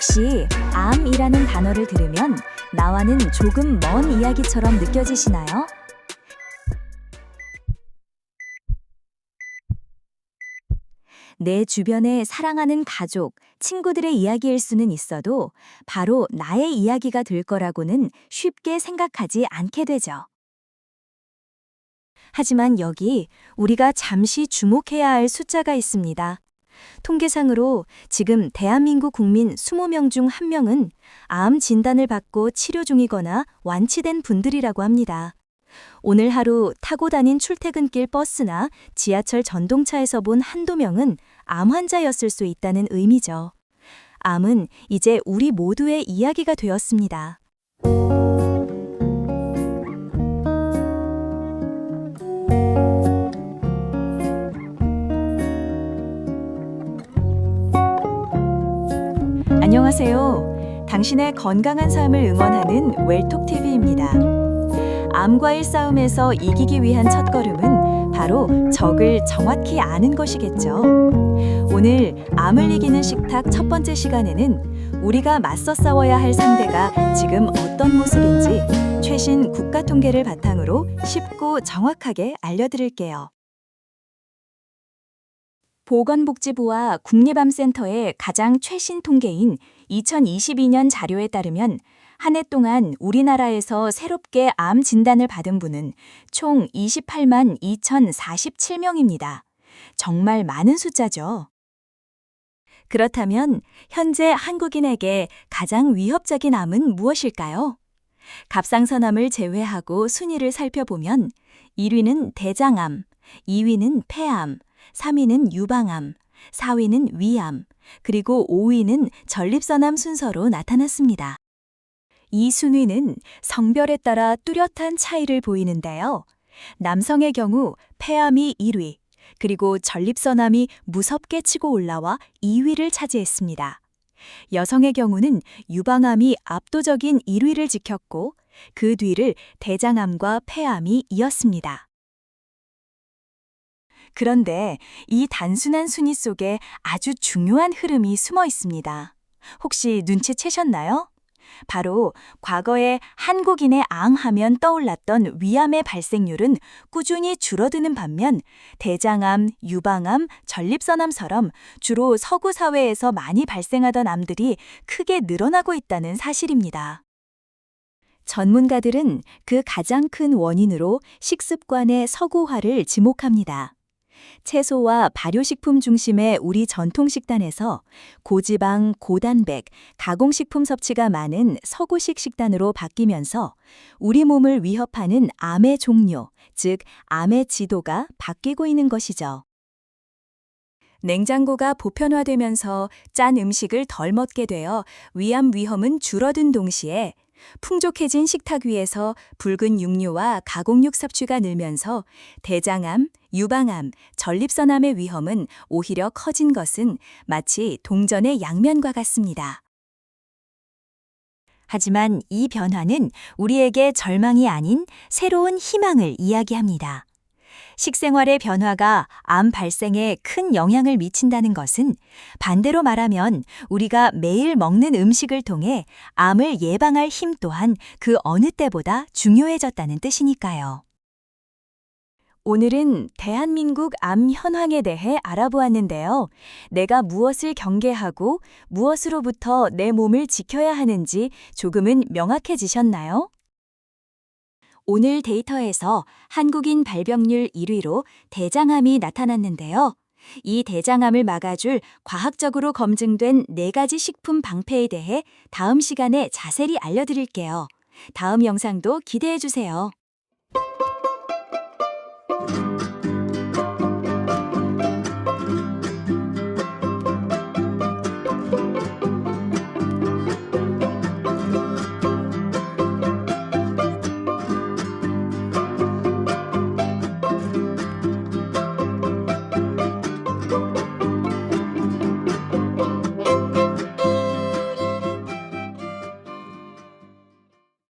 혹시 암이라는 단어를 들으면 나와는 조금 먼 이야기처럼 느껴지시나요? 내 주변에 사랑하는 가족, 친구들의 이야기일 수는 있어도 바로 나의 이야기가 될 거라고는 쉽게 생각하지 않게 되죠. 하지만 여기 우리가 잠시 주목해야 할 숫자가 있습니다. 통계상으로 지금 대한민국 국민 20명 중 1명은 암 진단을 받고 치료 중이거나 완치된 분들이라고 합니다. 오늘 하루 타고 다닌 출퇴근길 버스나 지하철 전동차에서 본 한두 명은 암 환자였을 수 있다는 의미죠. 암은 이제 우리 모두의 이야기가 되었습니다. 안녕하세요. 당신의 건강한 삶을 응원하는 웰톡TV입니다. 암과의 싸움에서 이기기 위한 첫걸음은 바로 적을 정확히 아는 것이겠죠. 오늘 암을 이기는 식탁 첫 번째 시간에는 우리가 맞서 싸워야 할 상대가 지금 어떤 모습인지 최신 국가 통계를 바탕으로 쉽고 정확하게 알려드릴게요. 보건복지부와 국립암센터의 가장 최신 통계인 2022년 자료에 따르면 한 해 동안 우리나라에서 새롭게 암 진단을 받은 분은 총 28만 2,047명입니다. 정말 많은 숫자죠. 그렇다면 현재 한국인에게 가장 위협적인 암은 무엇일까요? 갑상선암을 제외하고 순위를 살펴보면 1위는 대장암, 2위는 폐암, 3위는 유방암, 4위는 위암, 그리고 5위는 전립선암 순서로 나타났습니다. 이 순위는 성별에 따라 뚜렷한 차이를 보이는데요. 남성의 경우 폐암이 1위, 그리고 전립선암이 무섭게 치고 올라와 2위를 차지했습니다. 여성의 경우는 유방암이 압도적인 1위를 지켰고 그 뒤를 대장암과 폐암이 이었습니다. 그런데 이 단순한 순위 속에 아주 중요한 흐름이 숨어 있습니다. 혹시 눈치채셨나요? 바로 과거에 한국인의 암하면 떠올랐던 위암의 발생률은 꾸준히 줄어드는 반면 대장암, 유방암, 전립선암처럼 주로 서구 사회에서 많이 발생하던 암들이 크게 늘어나고 있다는 사실입니다. 전문가들은 그 가장 큰 원인으로 식습관의 서구화를 지목합니다. 채소와 발효식품 중심의 우리 전통 식단에서 고지방, 고단백, 가공식품 섭취가 많은 서구식 식단으로 바뀌면서 우리 몸을 위협하는 암의 종류, 즉 암의 지도가 바뀌고 있는 것이죠. 냉장고가 보편화되면서 짠 음식을 덜 먹게 되어 위암 위험은 줄어든 동시에 풍족해진 식탁 위에서 붉은 육류와 가공육 섭취가 늘면서 대장암, 유방암, 전립선암의 위험은 오히려 커진 것은 마치 동전의 양면과 같습니다. 하지만 이 변화는 우리에게 절망이 아닌 새로운 희망을 이야기합니다. 식생활의 변화가 암 발생에 큰 영향을 미친다는 것은 반대로 말하면 우리가 매일 먹는 음식을 통해 암을 예방할 힘 또한 그 어느 때보다 중요해졌다는 뜻이니까요. 오늘은 대한민국 암 현황에 대해 알아보았는데요. 내가 무엇을 경계하고 무엇으로부터 내 몸을 지켜야 하는지 조금은 명확해지셨나요? 오늘 데이터에서 한국인 발병률 1위로 대장암이 나타났는데요. 이 대장암을 막아줄 과학적으로 검증된 네 가지 식품 방패에 대해 다음 시간에 자세히 알려드릴게요. 다음 영상도 기대해 주세요.